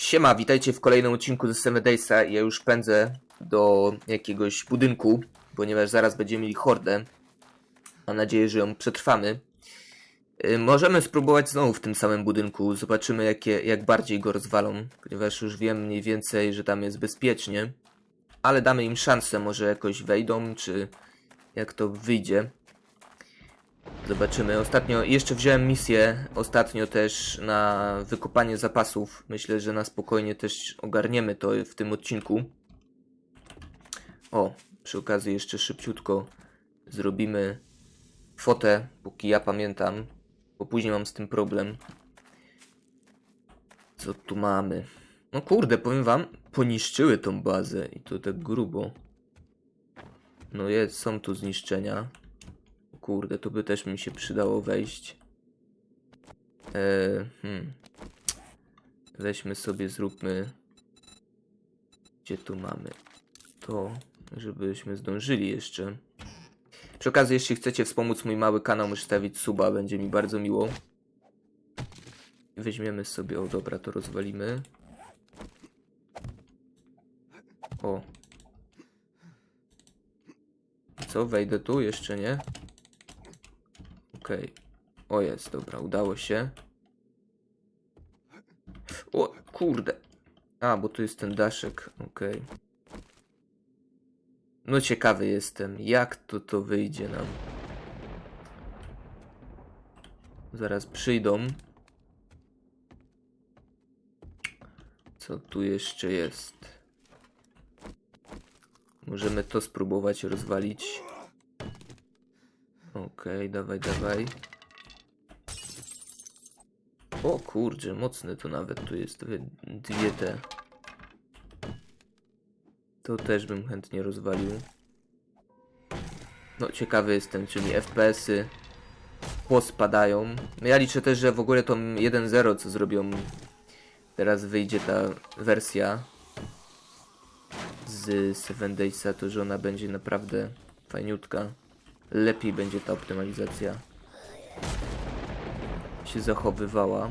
Siema, witajcie w kolejnym odcinku ze Seven Daysa. Ja już pędzę do jakiegoś budynku, ponieważ zaraz będziemy mieli hordę. Mam nadzieję, że ją przetrwamy. Y, Możemy spróbować znowu w tym samym budynku. Zobaczymy, jakie, jak bardziej go rozwalą, ponieważ już wiem mniej więcej, że tam jest bezpiecznie. Ale damy im szansę, może jakoś wejdą, czy jak to wyjdzie. Zobaczymy. Ostatnio jeszcze wziąłem misję, ostatnio też na wykopanie zapasów. Myślę, że na spokojnie też ogarniemy to w tym odcinku. O, przy okazji jeszcze szybciutko zrobimy fotę, póki ja pamiętam, bo później mam z tym problem. Co tu mamy? No kurde, powiem wam, poniszczyły tą bazę i to tak grubo. No jest, są tu zniszczenia. Kurde, to by też mi się przydało wejść. Eee, hmm. Weźmy sobie, zróbmy. Gdzie tu mamy? To, żebyśmy zdążyli jeszcze. Przy okazji, jeśli chcecie wspomóc mój mały kanał, możecie stawić suba, będzie mi bardzo miło. Weźmiemy sobie, o dobra, to rozwalimy. O. Co, wejdę tu? Jeszcze nie? Okej. O jest, dobra, udało się. O, kurde. A, bo tu jest ten daszek, okej. No ciekawy jestem, jak to to wyjdzie nam. Zaraz przyjdą. Co tu jeszcze jest? Możemy to spróbować rozwalić. Okej, dawaj, dawaj. O kurczę, mocne to nawet tu jest. Dwie, te. To też bym chętnie rozwalił. No, ciekawy jestem, czyli FPS-y pospadają. No ja liczę też, że w ogóle tą 1.0, co zrobią, teraz wyjdzie ta wersja z Seven Daysa, to że ona będzie naprawdę fajniutka. Lepiej będzie ta optymalizacja się zachowywała.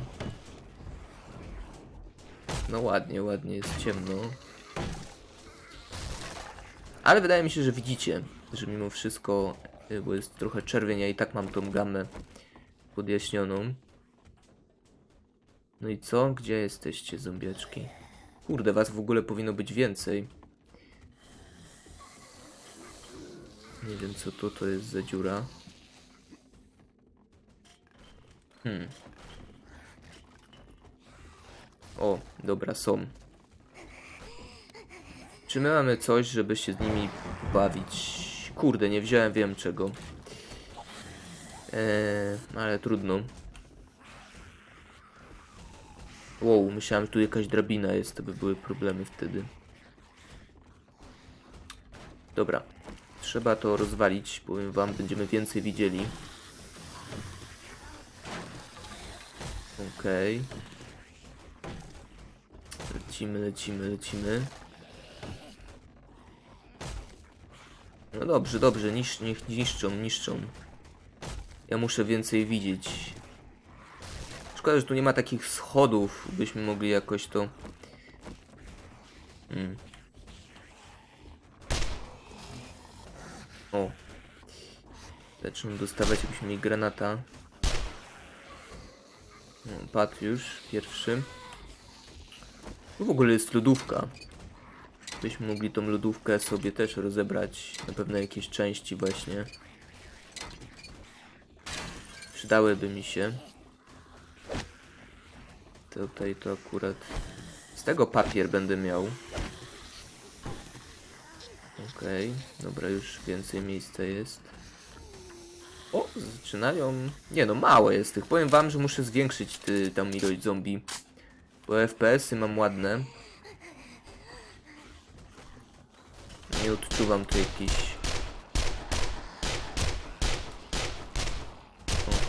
No ładnie, ładnie, jest ciemno. Ale wydaje mi się, że widzicie, że mimo wszystko, y, bo jest trochę czerwień, ja i tak mam tą gamę podjaśnioną. No i co? Gdzie jesteście, zombiaczki? Kurde, was w ogóle powinno być więcej. Nie wiem co to, to jest za dziura. Hmm. O, dobra, są. Czy my mamy coś, żeby się z nimi bawić? Kurde, nie wziąłem, wiem czego. Eee, ale trudno. Wow, myślałem, że tu jakaś drabina jest, to by były problemy wtedy. Dobra, trzeba to rozwalić, powiem wam, będziemy więcej widzieli. Okej. Lecimy, lecimy, lecimy. No dobrze, dobrze, nisz, niech niszczą, niszczą. Ja muszę więcej widzieć. Szkoda, że tu nie ma takich schodów, byśmy mogli jakoś to... Hmm. O. Zaczną dostawać, jakbyśmy mieli granata. No, już, pierwszy. Tu w ogóle jest lodówka. Byśmy mogli tą lodówkę sobie też rozebrać na pewno jakieś części właśnie. Przydałyby mi się. Tutaj to akurat... Z tego papier będę miał. Okej, dobra, już więcej miejsca jest. O, zaczynają... Nie no, mało jest tych. Powiem wam, że muszę zwiększyć ty, tam ilość zombie. Bo FPS-y mam ładne. Nie odczuwam tu jakiś...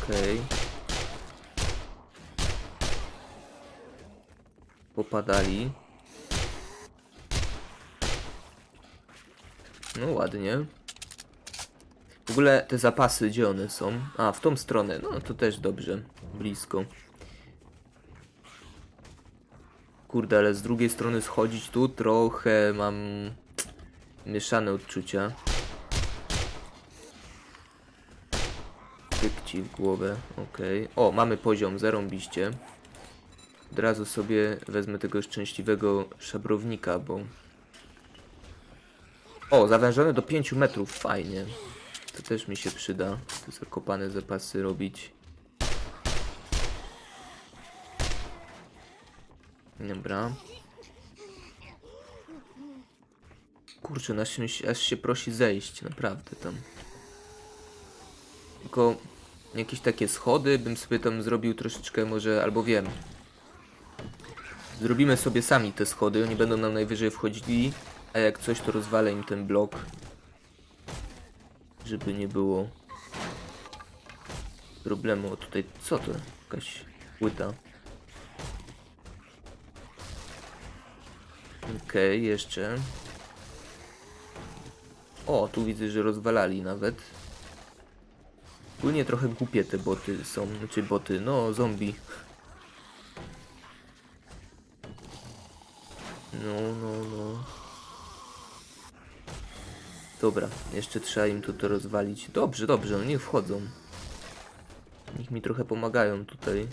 Okej. Popadali. No ładnie. W ogóle te zapasy, gdzie one są? A, w tą stronę. No to też dobrze. Blisko. Kurde, ale z drugiej strony schodzić tu trochę mam mieszane odczucia. Tyk ci w głowę, okej. O, mamy poziom, zarąbiście. Od razu sobie wezmę tego szczęśliwego szabrownika, bo... O, zawężony do 5 metrów, fajnie. To też mi się przyda. Tu zakopane zapasy robić. Dobra. Kurczę, aż się, aż się prosi zejść, naprawdę tam. Tylko jakieś takie schody bym sobie tam zrobił troszeczkę może, albo wiem. Zrobimy sobie sami te schody, oni będą nam najwyżej wchodzili, a jak coś to rozwalę im ten blok. Żeby nie było problemu. O tutaj, co to? Jakaś płyta. Okej, jeszcze. O, tu widzę, że rozwalali nawet. Ogólnie trochę głupie te boty są, znaczy boty, no zombie. No, no, no. Dobra, jeszcze trzeba im to, to rozwalić. Dobrze, dobrze, no niech wchodzą. Niech mi trochę pomagają tutaj.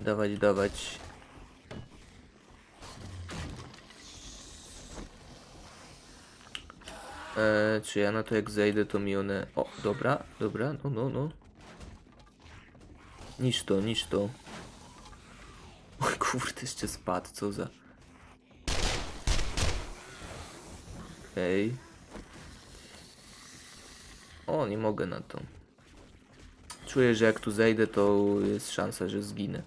Dawać, dawać. Eee, czy ja na to jak zejdę, to mi one... O, dobra, dobra, no, no, no. Niż to, niż to. O kurde, jeszcze spadł, co za... Okej. O, nie mogę na to. Czuję, że jak tu zejdę, to jest szansa, że zginę.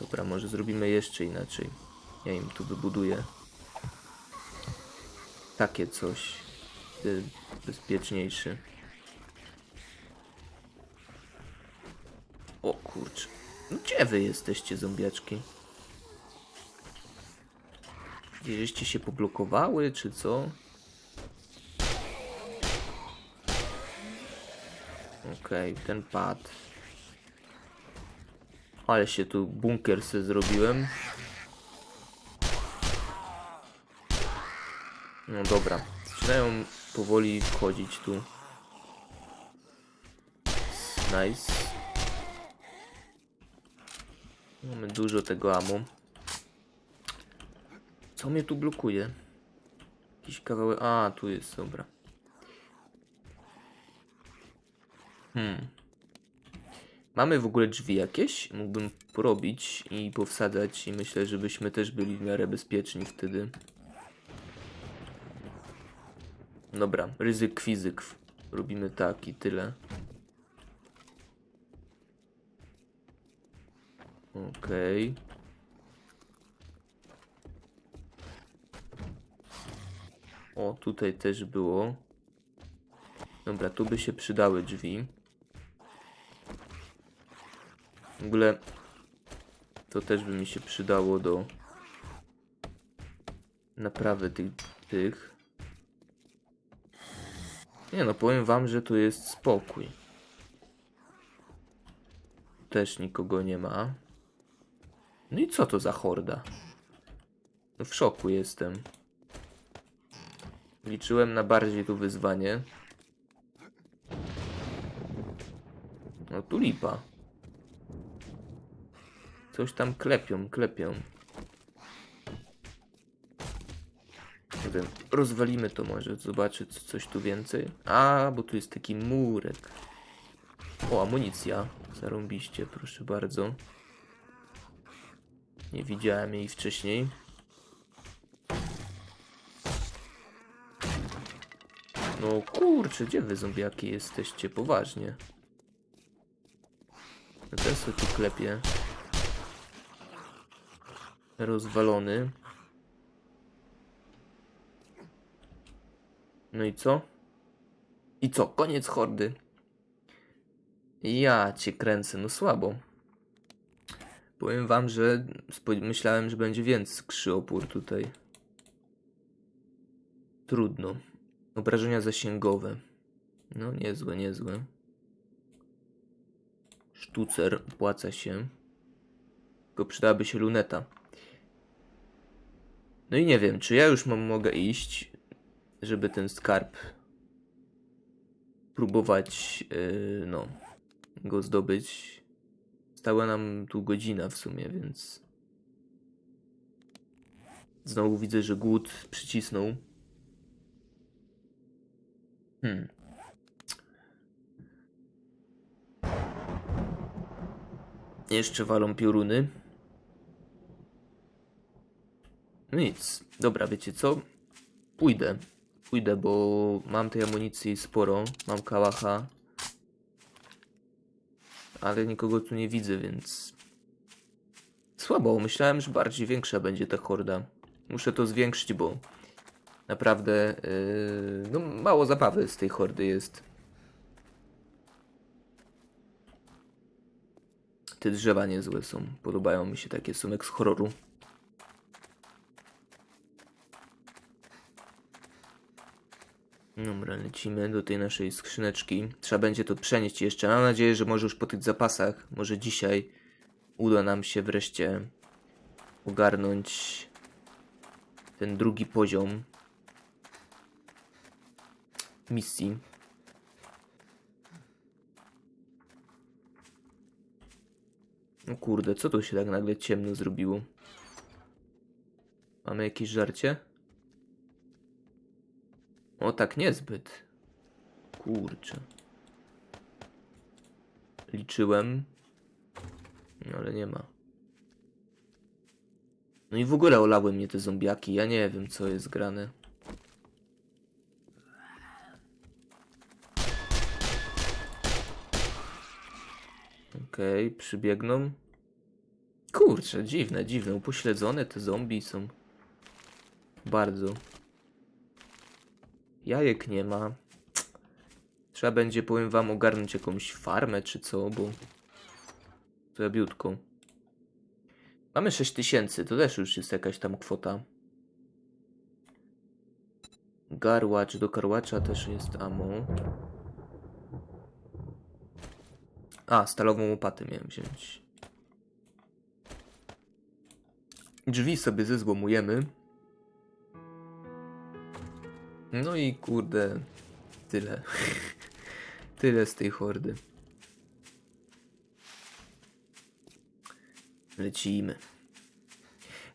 Dobra, może zrobimy jeszcze inaczej. Ja im tu wybuduję. Takie coś. Be- Bezpieczniejszy. O kurczę. No Gdzie wy jesteście, zombiaczki? Gdzieście się poblokowały, czy co? Okej, ten pad. Ale się tu bunkier sobie zrobiłem. No dobra, zaczynają powoli wchodzić tu. Nice. Mamy dużo tego ammo. Co mnie tu blokuje? Jakiś kawałek. A, tu jest, dobra. Hmm. Mamy w ogóle drzwi jakieś? Mógłbym porobić i powsadzać i myślę, żebyśmy też byli w miarę bezpieczni wtedy. Dobra, ryzyk fizyk. Robimy tak i tyle. Okej. O, tutaj też było. Dobra, tu by się przydały drzwi. W ogóle to też by mi się przydało do naprawy tych, tych. Nie no, powiem wam, że tu jest spokój. Też nikogo nie ma. No i co to za horda? No w szoku jestem. Liczyłem na bardziej tu wyzwanie. No tu lipa. Coś tam klepią, klepią. Jeden. Rozwalimy to może, zobaczyć coś tu więcej. A, bo tu jest taki murek. O, amunicja. Zarąbiście, proszę bardzo. Nie widziałem jej wcześniej. No kurczę, gdzie wy zombiaki jesteście? Poważnie. No Ten sobie tu klepie. Rozwalony. No i co? I co? Koniec hordy. Ja cię kręcę, no słabo. Powiem wam, że myślałem, że będzie więcej krzyopór tutaj. Trudno. Obrażenia zasięgowe. No niezłe, niezłe. Sztucer opłaca się. Tylko przydałaby się luneta. No i nie wiem, czy ja już mam, mogę iść, żeby ten skarb próbować, yy, no, go zdobyć. Stała nam tu godzina w sumie, więc znowu widzę, że głód przycisnął. Hmm. Jeszcze walą pioruny. No nic. Dobra, wiecie co? Pójdę. Pójdę, bo mam tej amunicji sporo. Mam kałacha. Ale nikogo tu nie widzę, więc... Słabo. Myślałem, że bardziej większa będzie ta horda. Muszę to zwiększyć, bo... Naprawdę... Yy, no mało zabawy z tej hordy jest. Te drzewa niezłe są. Podobają mi się takie, jak z horroru. Dobra, lecimy do tej naszej skrzyneczki. Trzeba będzie to przenieść jeszcze. Mam nadzieję, że może już po tych zapasach, może dzisiaj uda nam się wreszcie ogarnąć ten drugi poziom misji. No kurde, co tu się tak nagle ciemno zrobiło? Mamy jakieś żarcie? O, tak niezbyt. Kurczę. Liczyłem. No, ale nie ma. No i w ogóle olały mnie te zombiaki. Ja nie wiem, co jest grane. Okej, przybiegną. Kurczę, dziwne, dziwne. Upośledzone te zombie są. Bardzo. Jajek nie ma. Trzeba będzie, powiem wam, ogarnąć jakąś farmę czy co, bo... Słabiutką. Mamy 6000, to też już jest jakaś tam kwota. Garłacz, do karłacza też jest ammo. A, stalową łopatę miałem wziąć. Drzwi sobie zezłomujemy. No i kurde, tyle. tyle z tej hordy. Lecimy.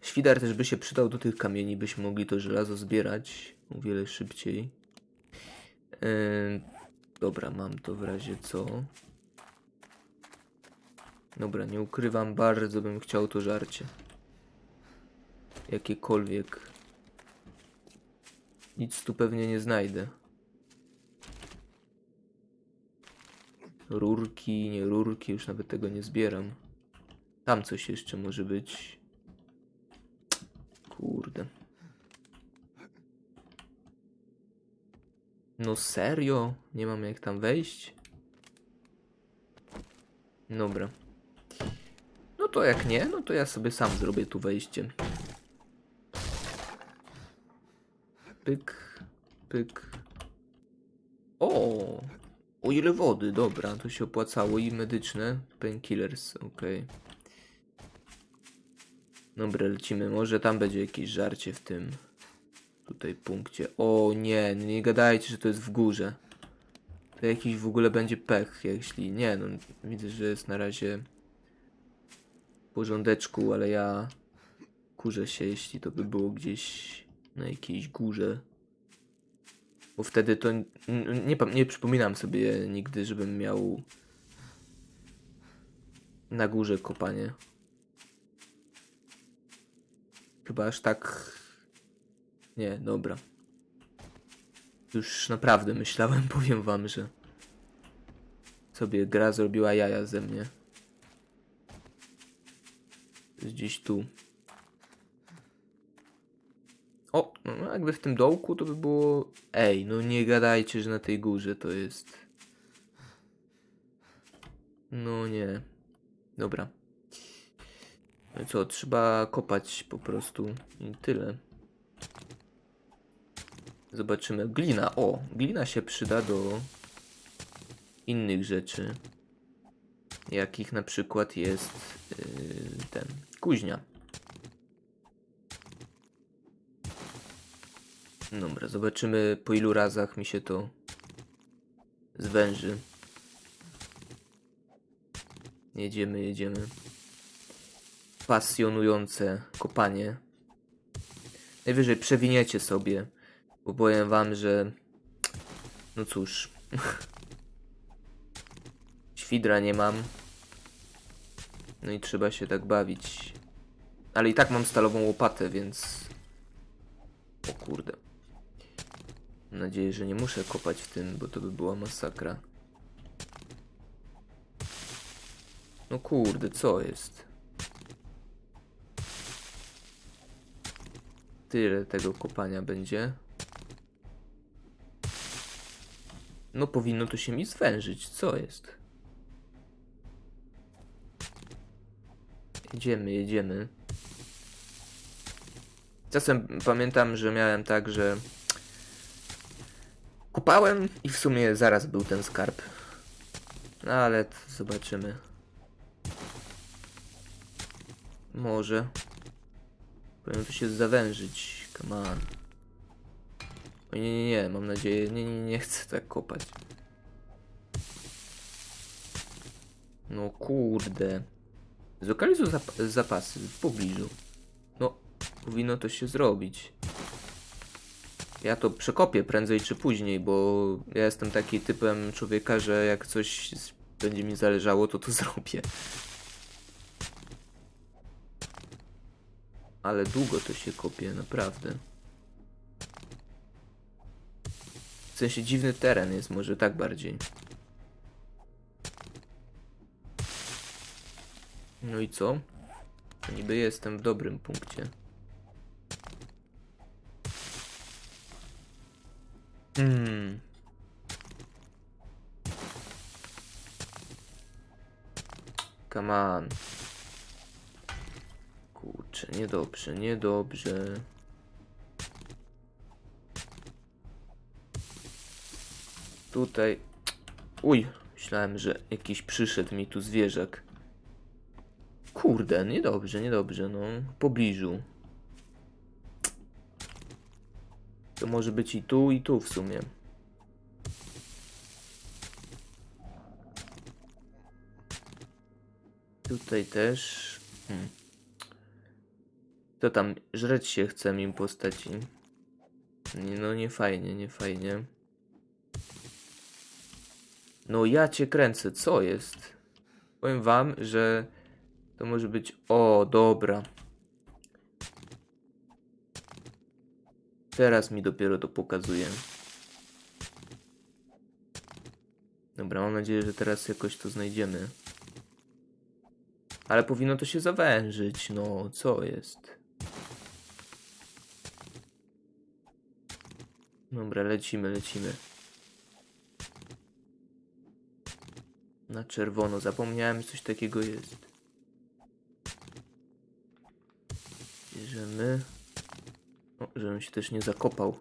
Świdar też by się przydał do tych kamieni, byśmy mogli to żelazo zbierać o wiele szybciej. Dobra, mam to w razie co. Dobra, nie ukrywam, bardzo bym chciał to żarcie. Jakiekolwiek. Nic tu pewnie nie znajdę. Rurki, nie rurki, już nawet tego nie zbieram. Tam coś jeszcze może być. Kurde. No serio? Nie mam jak tam wejść? Dobra. To jak nie, no to ja sobie sam zrobię tu wejście. Pyk, pyk. O! O ile wody, dobra, to się opłacało i medyczne. Painkillers, okej. Dobra, lecimy. Może tam będzie jakieś żarcie w tym tutaj punkcie. O nie, no nie gadajcie, że to jest w górze. To jakiś w ogóle będzie pech, jeśli nie, no widzę, że jest na razie porządeczku, ale ja kurzę się, jeśli to by było gdzieś na jakiejś górze. Bo wtedy to nie, nie przypominam sobie nigdy, żebym miał na górze kopanie. Chyba aż tak. Nie, dobra. Już naprawdę myślałem, powiem wam, że sobie gra zrobiła jaja ze mnie. Gdzieś tu. O, no jakby w tym dołku to by było... Ej, no nie gadajcie, że na tej górze to jest... No nie. Dobra. No co, trzeba kopać po prostu i tyle. Zobaczymy. Glina. O, glina się przyda do innych rzeczy. jakich na przykład jest yy, ten kuźnia. Dobra, zobaczymy po ilu razach mi się to zwęży. Jedziemy, jedziemy. Pasjonujące kopanie. Najwyżej przewiniecie sobie, bo powiem wam, że no cóż. Świdra nie mam. No i trzeba się tak bawić. Ale i tak mam stalową łopatę, więc... O kurde. Mam nadzieję, że nie muszę kopać w tym, bo to by była masakra. No kurde, co jest? Tyle tego kopania będzie. No powinno to się mi zwężyć, co jest? Jedziemy, jedziemy. Czasem pamiętam, że miałem tak, że kopałem i w sumie zaraz był ten skarb. No ale zobaczymy. Może. Powinno to się zawężyć. Come on. O nie, nie, nie, mam nadzieję. Nie, nie, nie chcę tak kopać. No kurde. Zlokalizuj zap zapasy w pobliżu. No, powinno to się zrobić. Ja to przekopię prędzej czy później, bo ja jestem taki typem człowieka, że jak coś będzie mi zależało, to to zrobię. Ale długo to się kopie, naprawdę. W sensie dziwny teren jest, może tak bardziej. No i co? Niby jestem w dobrym punkcie. Hmm. Come on. Kurczę, niedobrze, niedobrze. Tutaj. Uj, myślałem, że jakiś przyszedł mi tu zwierzak. Kurde, niedobrze, niedobrze, no. W pobliżu. To może być i tu, i tu w sumie. Tutaj też. Hmm. To tam żreć się chce mi postaci. No nie fajnie, nie fajnie. No ja cię kręcę, co jest? Powiem wam, że to może być... O, dobra. Teraz mi dopiero to pokazuje. Dobra, mam nadzieję, że teraz jakoś to znajdziemy. Ale powinno to się zawężyć, no, co jest? Dobra, lecimy, lecimy. Na czerwono, zapomniałem, coś takiego jest. Bierzemy. O, żebym się też nie zakopał.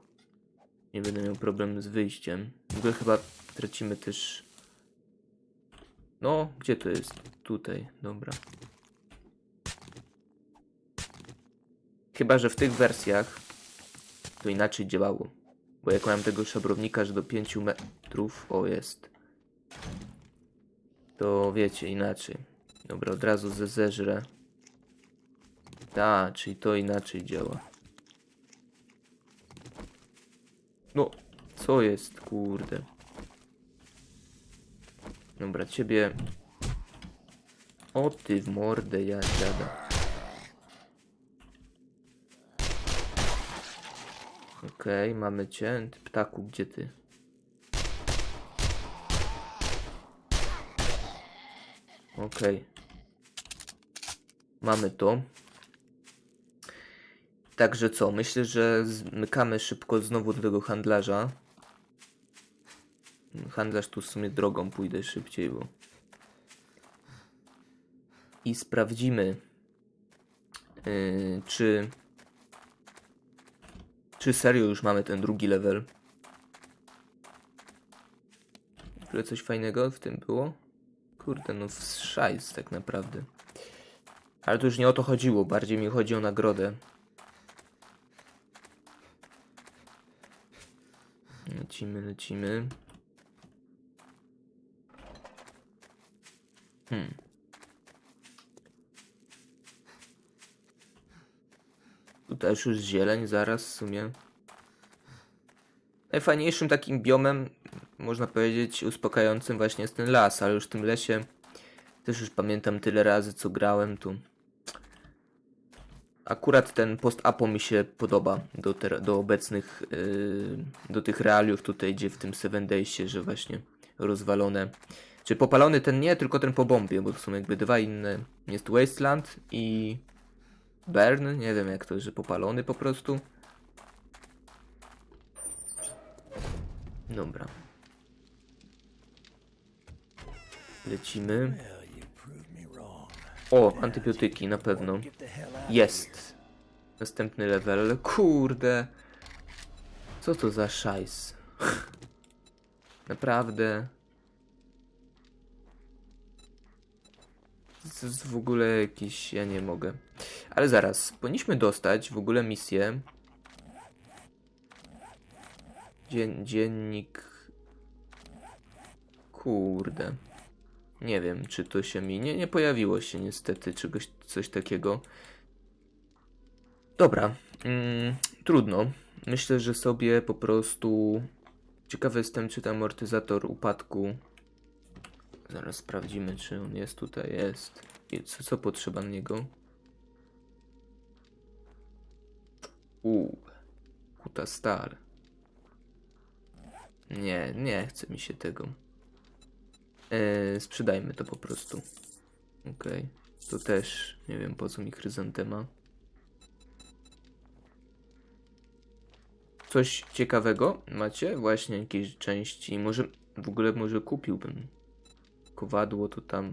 Nie będę miał problemu z wyjściem. W ogóle chyba tracimy też... No, gdzie to jest? Tutaj, dobra. Chyba, że w tych wersjach to inaczej działało. Bo jak mam tego szabrownika, że do 5 metrów, o jest, to wiecie, inaczej. Dobra, od razu ze zeżrę. Ta, czyli to inaczej działa. No, co jest, kurde. Dobra, ciebie... O ty w mordę, ja dziada. Okej, mamy cię. Ptaku, gdzie ty? Okej. Mamy to. Także co? Myślę, że zmykamy szybko znowu do tego handlarza. Handlarz tu w sumie drogą pójdę szybciej, bo... I sprawdzimy, yy, czy... Czy serio już mamy ten drugi level? Ogóle coś fajnego w tym było? Kurde, no szajs tak naprawdę. Ale to już nie o to chodziło, bardziej mi chodzi o nagrodę. Lecimy, lecimy. Hmm. Tu też już zieleń zaraz w sumie. Najfajniejszym takim biomem, można powiedzieć, uspokajającym właśnie jest ten las, ale już w tym lesie też już pamiętam tyle razy, co grałem tu. Akurat ten post-apo mi się podoba do, ter- do obecnych, yy, do tych realiów tutaj, gdzie w tym Seven Daysie, że właśnie rozwalone. Czy popalony ten nie, tylko ten po bombie, bo to są jakby dwa inne. Jest Wasteland i Burn, nie wiem jak to, że popalony po prostu. Dobra. Lecimy. O, antybiotyki na pewno. Jest. Następny level. Kurde. Co to za szajs? Naprawdę. To jest w ogóle jakiś... Ja nie mogę. Ale zaraz. Powinniśmy dostać w ogóle misję. Dzien dziennik... Kurde. Nie wiem, czy to się mi... Nie, nie pojawiło się niestety czegoś, coś takiego. Dobra. Mm, trudno. Myślę, że sobie po prostu... Ciekawy jestem, czy ten amortyzator upadku... Zaraz sprawdzimy, czy on jest tutaj. Jest. I co, co potrzeba na niego? Uuu. Kuta stal. Nie, nie chce mi się tego. Eee, sprzedajmy to po prostu. Okej. To też nie wiem po co mi chryzantema. Coś ciekawego macie? Właśnie jakieś części. Może w ogóle może kupiłbym. Kowadło to tam.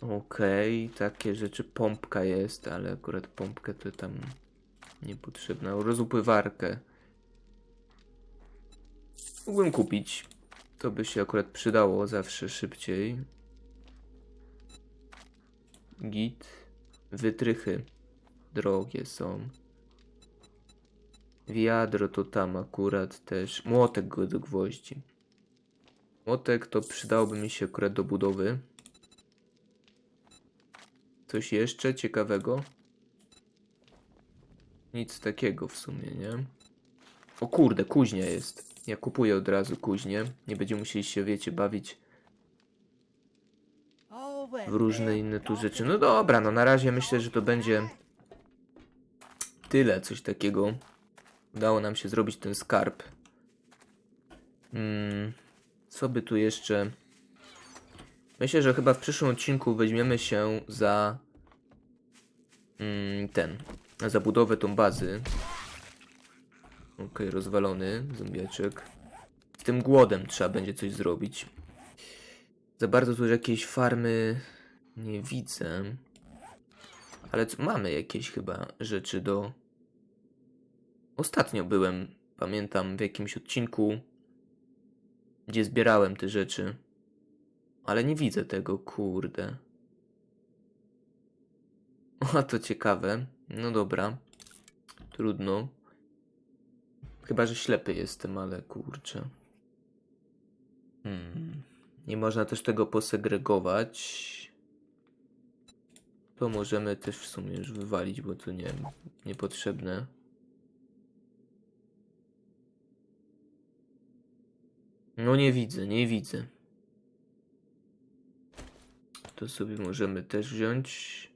Okej, takie rzeczy. Pompka jest, ale akurat pompkę to tam niepotrzebna. Rozupływarkę. Mógłbym kupić. To by się akurat przydało zawsze szybciej. Git. Wytrychy. Drogie są. Wiadro to tam akurat też. Młotek go do gwoździ. Młotek to przydałby mi się akurat do budowy. Coś jeszcze ciekawego? Nic takiego w sumie, nie? O kurde, kuźnia jest. Ja kupuję od razu kuźnię. Nie będziemy musieli się, wiecie, bawić w różne inne tu rzeczy. No dobra, no na razie myślę, że to będzie tyle, coś takiego. Udało nam się zrobić ten skarb. Mm, co by tu jeszcze... Myślę, że chyba w przyszłym odcinku weźmiemy się za mm, ten, za budowę tą bazy. Okej, rozwalony zombiaczek. Z tym głodem trzeba będzie coś zrobić. Za bardzo tu jakieś farmy nie widzę. Ale co, mamy jakieś chyba rzeczy do... Ostatnio byłem, pamiętam, w jakimś odcinku, gdzie zbierałem te rzeczy. Ale nie widzę tego, kurde. O, to ciekawe. No dobra. Trudno. Chyba, że ślepy jestem, ale kurczę. Hmm. Nie można też tego posegregować. To możemy też w sumie już wywalić, bo to nie niepotrzebne. No nie widzę, nie widzę. To sobie możemy też wziąć.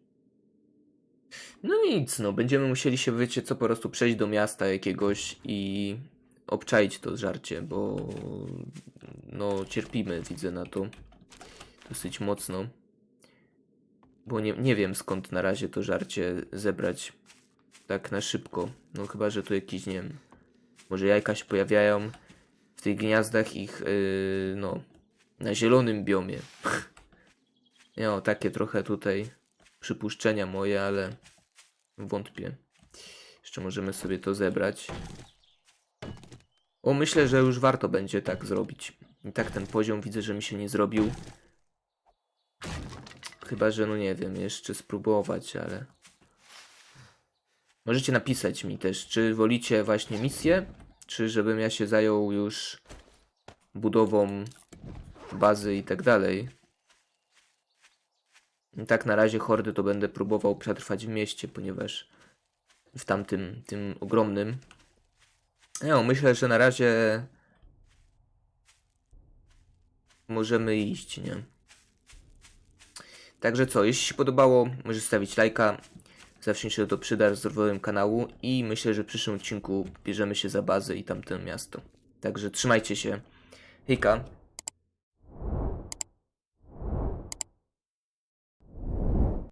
No nic, no będziemy musieli się, wiecie co, po prostu przejść do miasta jakiegoś i obczaić to żarcie, bo no cierpimy, widzę na to dosyć mocno. Bo nie, nie wiem skąd na razie to żarcie zebrać tak na szybko. No chyba, że tu jakieś, nie wiem, może jajka się pojawiają w tych gniazdach ich, yy, no, na zielonym biomie. no, takie trochę tutaj przypuszczenia moje, ale wątpię. Jeszcze możemy sobie to zebrać. O, myślę, że już warto będzie tak zrobić. I tak ten poziom widzę, że mi się nie zrobił. Chyba, że no nie wiem, jeszcze spróbować, ale... Możecie napisać mi też, czy wolicie właśnie misję, czy żebym ja się zajął już budową bazy i tak dalej. Tak na razie hordy to będę próbował przetrwać w mieście, ponieważ w tamtym, tym ogromnym. No, myślę, że na razie możemy iść, nie? Także co, jeśli się podobało, możesz stawić lajka. Zawsze się to przyda rozwojem kanału i myślę, że w przyszłym odcinku bierzemy się za bazę i tamte miasto. Także trzymajcie się. Hejka.